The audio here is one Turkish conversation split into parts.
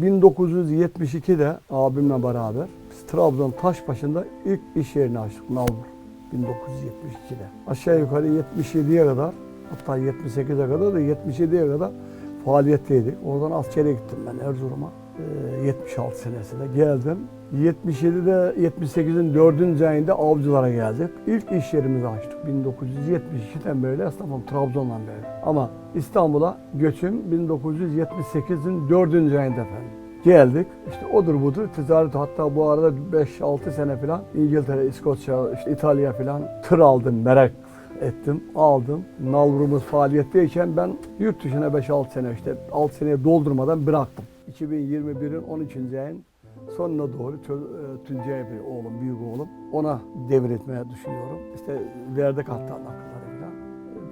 1972'de abimle beraber biz Trabzon Taşbaşı'nda ilk iş yerini açtık Nalbur. 1972'de. Aşağı yukarı 77'ye kadar hatta 78'e kadar da 77'ye kadar faaliyetteydik. Oradan askere gittim ben Erzurum'a. Ee, 76 senesinde geldim. 77'de 78'in 4. ayında avcılara geldik. İlk iş yerimizi açtık. 1972'den beri esnafım Trabzon'dan beri. Ama İstanbul'a göçüm 1978'in 4. ayında efendim. Geldik. İşte odur budur ticaret hatta bu arada 5-6 sene falan İngiltere, İskoçya, işte İtalya falan tır aldım merak ettim, aldım. Nalburumuz faaliyetteyken ben yurt dışına 5-6 sene işte 6 seneye doldurmadan bıraktım. 2021'in 13. ayın sonuna doğru e, Tuncay Bey oğlum, büyük oğlum ona devretmeye düşünüyorum. İşte verdik hatta nakılları falan.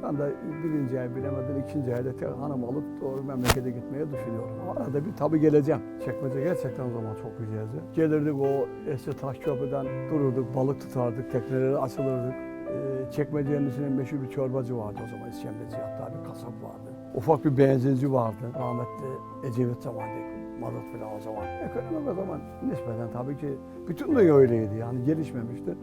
Ben de birinci ay bilemeden ikinci ayda tek hanım alıp doğru memlekete gitmeye düşünüyorum. Arada bir tabii geleceğim. Çekmece gerçekten o zaman çok güzeldi. Gelirdik o eski taş köprüden dururduk, balık tutardık, tekneleri açılırdık. Çekmece'nin içinde meşhur bir çorbacı vardı o zaman İskender hatta bir kasap vardı. Ufak bir benzinci vardı. Rahmetli Ecevit zamanındaki mazot falan o zaman. Ekonomi o zaman nispeten tabii ki bütün dünya öyleydi yani gelişmemişti.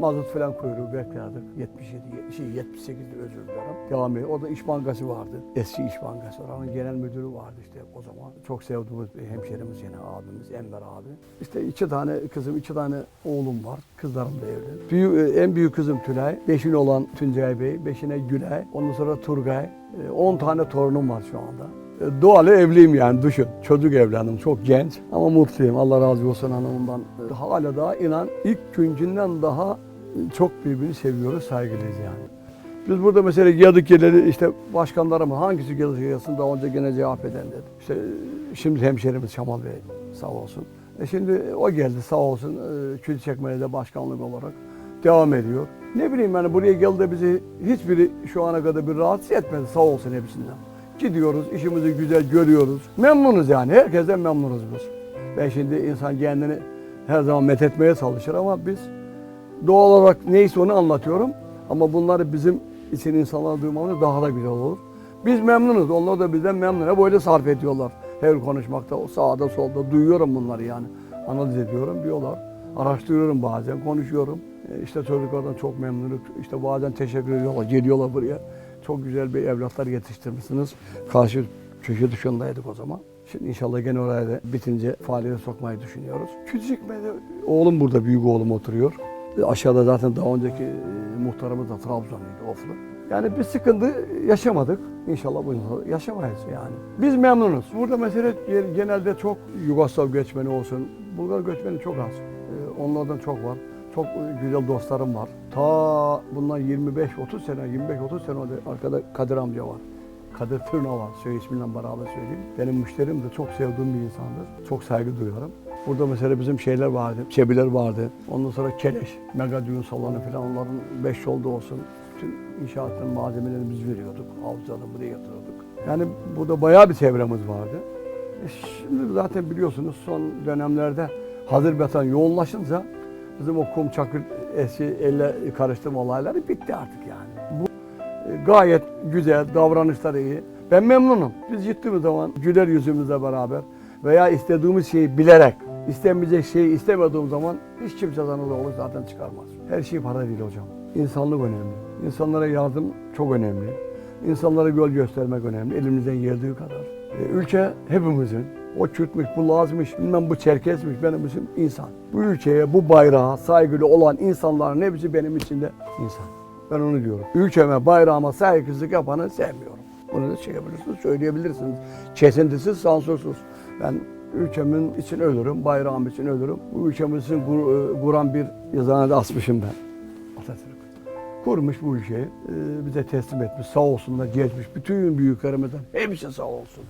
Mazot falan kuyruğu beklerdik. 77, şey 78'de özür dilerim. Devam ediyor. Orada İş Bankası vardı. Eski İş Bankası. Oranın genel müdürü vardı işte o zaman. Çok sevdiğimiz bir hemşerimiz yine abimiz Enver abi. İşte iki tane kızım, iki tane oğlum var. Kızlarım da evli. Büyük, en büyük kızım Tülay. Beşine olan Tuncay Bey. Beşine Gülay. Ondan sonra Turgay. 10 tane torunum var şu anda. Doğalı evliyim yani düşün. Çocuk evlendim çok genç ama mutluyum. Allah razı olsun hanımımdan. Hala daha inan ilk günkünden daha çok birbirini seviyoruz, saygılıyız yani. Biz burada mesela geldik geleli işte başkanlarıma hangisi gelirse gelsin daha önce gene cevap eden dedi. İşte şimdi hemşerimiz Şamal Bey sağ olsun. E şimdi o geldi sağ olsun e, Külçekmele'de başkanlık olarak devam ediyor. Ne bileyim yani buraya geldi bizi hiçbiri şu ana kadar bir rahatsız etmedi sağ olsun hepsinden. Gidiyoruz, işimizi güzel görüyoruz. Memnunuz yani, herkesten memnunuz biz. Ben şimdi insan kendini her zaman methetmeye çalışır ama biz doğal olarak neyse onu anlatıyorum. Ama bunları bizim için insanlara duymamız daha da güzel olur. Biz memnunuz, onlar da bizden memnun. Hep öyle sarf ediyorlar. Her konuşmakta, sağda solda duyuyorum bunları yani. Analiz ediyorum diyorlar. Araştırıyorum bazen, konuşuyorum. E, İşte çocuklardan çok memnunum. İşte bazen teşekkür ediyorlar, geliyorlar buraya. Çok güzel bir evlatlar yetiştirmişsiniz. Karşı köşe dışındaydık o zaman. Şimdi inşallah gene oraya da bitince faaliyete sokmayı düşünüyoruz. Küçükme'de oğlum burada, büyük oğlum oturuyor. Aşağıda zaten daha önceki e, muhtarımız da Trabzonluydu, Oflu. Yani bir sıkıntı yaşamadık. İnşallah bu yıl yaşamayız yani. Biz memnunuz. Burada mesele gen- genelde çok Yugoslav göçmeni olsun, Bulgar göçmeni çok az. Ee, Onlardan çok var. Çok güzel dostlarım var. Ta bundan 25-30 sene, 25-30 sene önce arkada Kadir amca var. Kadir Tırna var. Söyle ismiyle beraber söyleyeyim. Benim müşterim de çok sevdiğim bir insandır. Çok saygı duyuyorum. Burada mesela bizim şeyler vardı, çebiler vardı. Ondan sonra keleş, mega düğün salonu falan onların beş yolda olsun. Bütün inşaatın malzemelerini biz veriyorduk. Avcılarını buraya yatırıyorduk. Yani burada bayağı bir çevremiz vardı. E şimdi zaten biliyorsunuz son dönemlerde hazır beton yoğunlaşınca bizim o kum çakır eski elle karıştırma olayları bitti artık yani. Bu e, gayet güzel, davranışları iyi. Ben memnunum. Biz gittiğimiz zaman güler yüzümüzle beraber veya istediğimiz şeyi bilerek, istemeyecek şeyi istemediğim zaman hiç kimse zorluk zaten çıkarmaz. Her şey para değil hocam. İnsanlık önemli. İnsanlara yardım çok önemli. İnsanlara yol göstermek önemli. Elimizden geldiği kadar. E, ülke hepimizin. O Kürtmüş, bu Lazmış, bilmem bu Çerkesmiş benim için insan. Bu ülkeye, bu bayrağa saygılı olan insanların hepsi benim için de insan. Ben onu diyorum. Ülkeme, bayrağıma saygısızlık yapanı sevmiyorum. Bunu da şey yapabilirsiniz, söyleyebilirsiniz. Kesintisiz, sansürsüz. Ben ülkemin için ölürüm, bayrağım için ölürüm. Bu ülkemiz için kur- e, kuran bir yazana da asmışım ben. Kurmuş bu ülkeyi, e, bize teslim etmiş. Sağ olsunlar, geçmiş bütün büyüklerimizden hepsi sağ olsun.